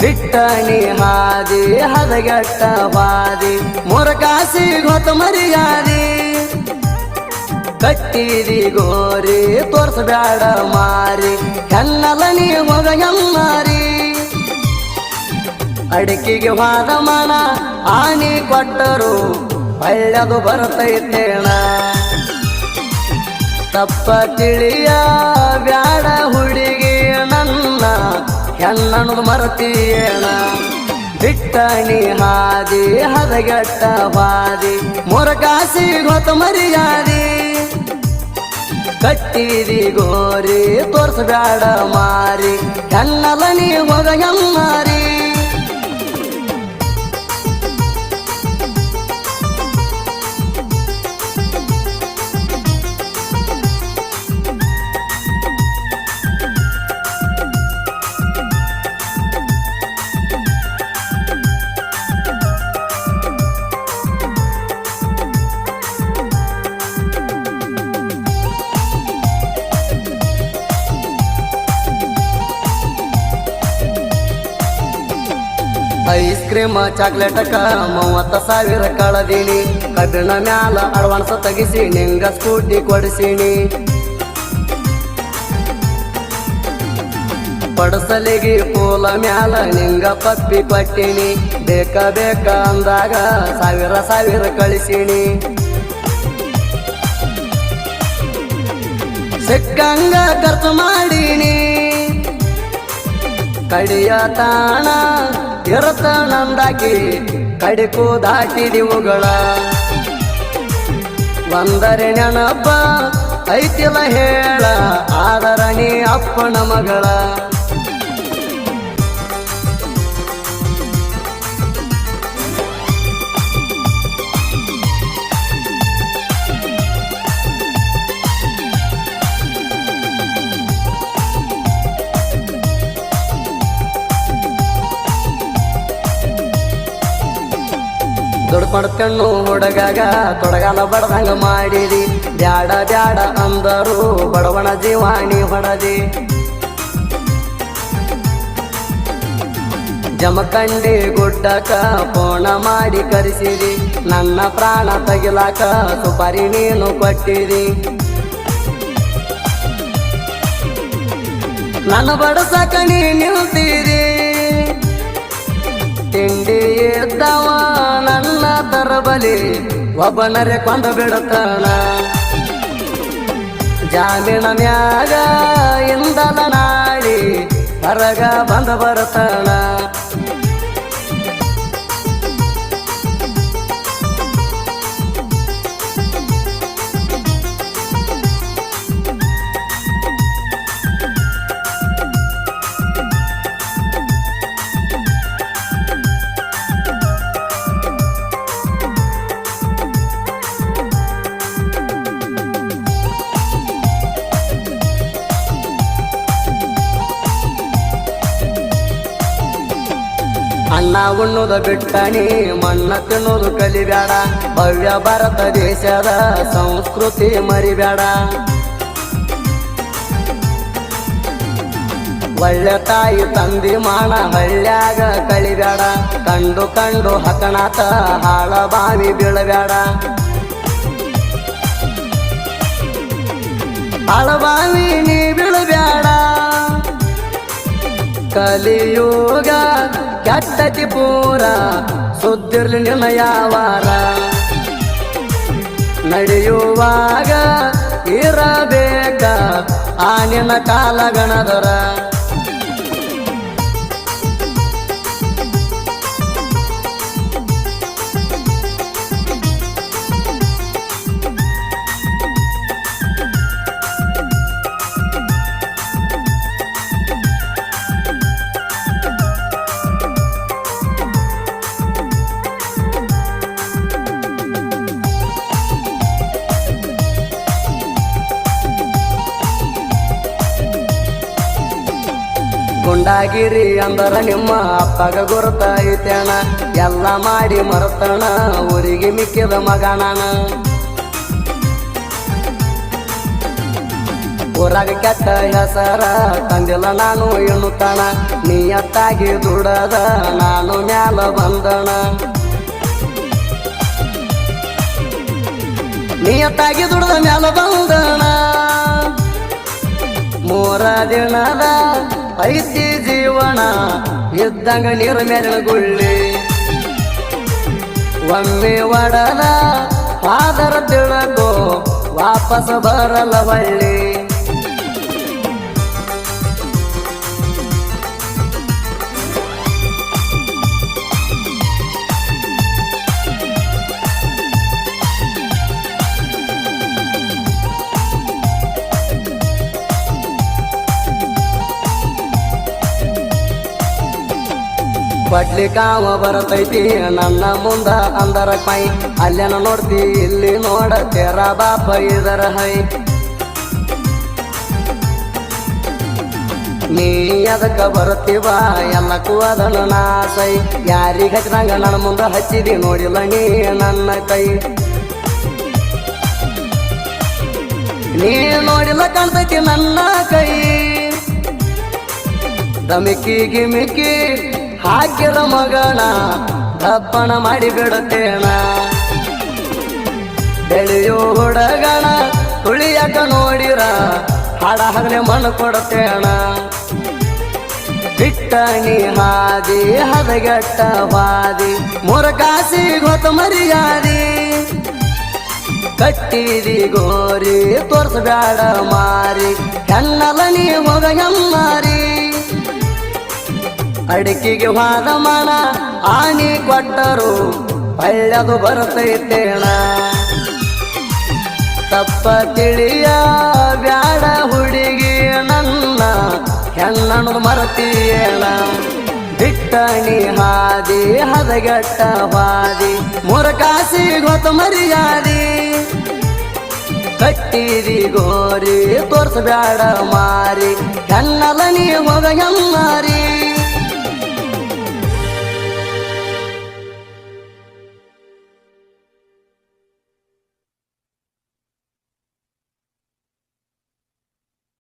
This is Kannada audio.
ಬಿಟ್ಟಣಿ ಹಾದಿ, ಹದಗೆಟ್ಟ ಬಾದಿ ಮುರಕಾಸಿ ಮರಿಯಾದಿ. ಕಟ್ಟಿದಿ ಗೋರಿ, ತೋರ್ಸಬೇಡ ಮಾರಿ ಹೆಣ್ಣಲ ನೀ ಎಮ್ಮಾರಿ ಅಡಿಕೆಗೆ ವಾದ ಮನ, ಆನಿ ಕೊಟ್ಟರು ಒಳ್ಳೆದು ಬರ್ತೈತೇಣ. ತಪ್ಪ ತಿಳಿಯ ಬ್ಯಾಡ ಹುಡುಗಿ ನನ್ನ. ಹೆಣ್ಣನ್ನು ಮರತಿಯೇಣ ಬಿಟ್ಟಣಿ ಹಾದಿ, ಹದಗೆಟ್ಟ ಬಾದಿ ಮೊರಗಾಸಿ ಗೊತ್ತ ಮರಿಯಾದಿ. ಕಟ್ಟಿದಿ ಗೋರಿ, ತೋರ್ಸಬೇಡ ಮಾರಿ ಎಲ್ಲಲನಿ ನೀ ಹೋಗ ಎಮ್ಮಾರಿ ಕ್ರೀಮ್ ಚಾಕ್ಲೇಟಕ, ಮೂವತ್ತ ಸಾವಿರ ಕಳದೀನಿ. ಕಬ್ಬಿಣ ಮ್ಯಾಲ ಅಡ್ವಾನ್ಸ್ ತೆಗಿಸಿ ನಿಂಗ ಸ್ಕೂಟಿ ಕೊಡಿಸೀನಿ. ಪಡಸಲಿಗೆ ಪೂಲ ಮ್ಯಾಲ ನಿಂಗ ಪಪ್ಪಿ ಪಟ್ಟಿನಿ. ಬೇಕ ಬೇಕ ಅಂದಾಗ ಸಾವಿರ ಸಾವಿರ ಕಳಿಸೀನಿ. ಸಿಕ್ಕಂಗ ಖರ್ಚು ಮಾಡೀನಿ. ಕಡಿಯ ತಾಣ ಇರತ ನಂದಾಕಿ ಕಡಿಕು ದಾಟಿದಿವುಗಳ ಒಂದರೆ ನೆನಪ ಐತಿಲ ಹೇಳ ಆದರಣಿ ಅಪ್ಪನ ಮಗಳ. ದುಡ್ಕೊಡ್ಕಣ್ಣು ಹುಡುಗಾಗ, ತೊಡಗಾಲ ಬಡದಂಗ ಮಾಡಿದಿ. ಬ್ಯಾಡ ಬ್ಯಾಡ ಅಂದರು ಬಡವಣ ಜೀವಾಣಿ ಹೊಡದಿ. ಜಮಕಂಡಿ ಗುಡ್ಡಕ ಪೋಣ ಮಾಡಿ ಕರೆಸಿದಿ. ನನ್ನ ಪ್ರಾಣ ತಗಿಲಾಕ ಸುಪಾರಿ ನೀನು ಕೊಟ್ಟಿದಿ. ನನ್ನ ಬಡಸಕ ನೀ ನಿಲ್ತೀರಿ ತಿಂಡಿ ನನ್ನ ಬಲಿ ಒಬ್ಬನರೆ ಕೊಂಡ ಬಿಡತಾನ ಜಾಮೀನ ಮ್ಯಾಗ ಇಂದಲ ನಾಡಿ ಹೊರಗ ಬಂದ ಬರತಾನ ಅನ್ನ ಉಣ್ಣುದ ಬಿಟ್ಟಣಿ, ಮಣ್ಣ ತಿನ್ನೋದು ಕಲಿಬೇಡ ಭವ್ಯ ಭಾರತ ದೇಶದ ಸಂಸ್ಕೃತಿ ಮರಿಬೇಡ ಒಳ್ಳೆ ತಾಯಿ ತಂದಿ ಮಾಣ ಹಳ್ಳ್ಯಾಗ ಕಳಿಬೇಡ ಕಂಡು ಕಂಡು ಹಕಣಾತ ಹಾಳ ಬಾವಿ ಬೀಳಬೇಡ ಹಾಳ ಬಾವಿ ನೀ ಬೀಳಬೇಡ ಕಲಿಯುಗ ಕೆಟ್ಟತಿ ಪೂರ ಸುದ್ದಿರ್ಲಿ ನಿನ್ನ ನಡೆಯುವಾಗ ಇರಬೇಕ ಆ ನಿನ್ನ ಕಾಲಗಣದರ. ಗುಂಡಾಗಿರಿ ಅಂದರ ನಿಮ್ಮ ಅಪ್ಪಗ ಗುರುತಾಯಿತೇಣ ಎಲ್ಲ ಮಾಡಿ ಮರತಣ ಊರಿಗೆ ಮಿಕ್ಕಿದ ಮಗಣನ ಊರಾಗ ಕೆಟ್ಟ ಹೆಸರ ತಂದಿಲ್ಲ ನಾನು ಎನ್ನುತ್ತಾನ ನೀಯತ್ತಾಗಿ ದುಡದ ನಾನು ಮ್ಯಾಲ ಬಂದಣ ನೀಯತ್ತಾಗಿ ದುಡದ ಮ್ಯಾಲ ಬಂದಣ ಮೂರ ದಿನದ ಐತಿ ಜೀವನ ಇದ್ದಂಗ ನೀರು ಮೇಲಿನ ಗುಳ್ಳಿ ಒಮ್ಮೆ ಒಡಲ ಆದರ ತಿಳಗೋ ವಾಪಸ್ ಬರಲ್ಲ ಹೊಳ್ಳಿ ಬಡ್ಲಿ ಕಾವ ಬರತೈತಿ ನನ್ನ ಮುಂದ ಅಂದರ ಪೈ. ಅಲ್ಲೇನ ನೋಡ್ತಿ, ಇಲ್ಲಿ ನೋಡ, ತೆರ ಬಾಪ ಇದರ ಹೈ. ನೀ ಅದಕ್ಕ ಬರುತ್ತೀವ ಎಲ್ಲಕ್ಕೂ ಅದನ್ನು ನಾಸೈ. ಯಾರಿಗ ಹಚ್ಚಿದಂಗ ನನ್ನ ಮುಂದ ಹಚ್ಚಿದಿ ನೋಡಿಲ್ಲ ನೀ ನನ್ನ ಕೈ. ನೀ ನೋಡಿಲ್ಲ ಕಾಣ್ತೈತಿ ನನ್ನ ಕೈ. ದಮಿಕಿ ಗಿಮಿಕಿ ಹಾಕಿರ ಮಗನ ದಪ್ಪಣ ಮಾಡಿ ಬಿಡುತ್ತೇಣ ಬೆಳೆಯೋ ಹುಡಗಣ ತುಳಿಯಕ ನೋಡಿರ, ಹಾಡ ಹಗಲೆ ಮಣ್ಣು ಕೊಡುತ್ತೇಣ ಬಿಟ್ಟಣಿ ಹಾದಿ, ಹದಗೆಟ್ಟ ಬಾದಿ ಮುರಕಾಸಿ ಗೊತ್ತ ಮರಿಯಾದಿ. ಕಟ್ಟಿದಿ ಗೋರಿ, ತೋರ್ಸಬೇಡ ಮಾರಿ ಹೆಣ್ಣಲ ನೀ ಮಗ ಹೆಮ್ಮಾರಿ ಅಡಿಕೆಗೆ ವಾದ ಮನ ಆನೆ ಕೊಟ್ಟರು ಒಳ್ಳೆದು ಬರ್ತೈತೇಣ. ತಪ್ಪ ತಿಳಿಯ ಬ್ಯಾಡ ಹುಡುಗಿ ನನ್ನ, ಹೆಣ್ಣನದು ಮರತೀಯೇಣ. ಬಿಟ್ಟಣಿ ಹಾದಿ, ಹದಗೆಟ್ಟ ಬಾದಿ ಮುರಕಾಸಿ ಗೊತ್ತ ಮರ್ಯಾದಿ. ಕಟ್ಟಿರಿ ಗೋರಿ ತೋರ್ಸಬ್ಯಾಡ ಮಾರಿ.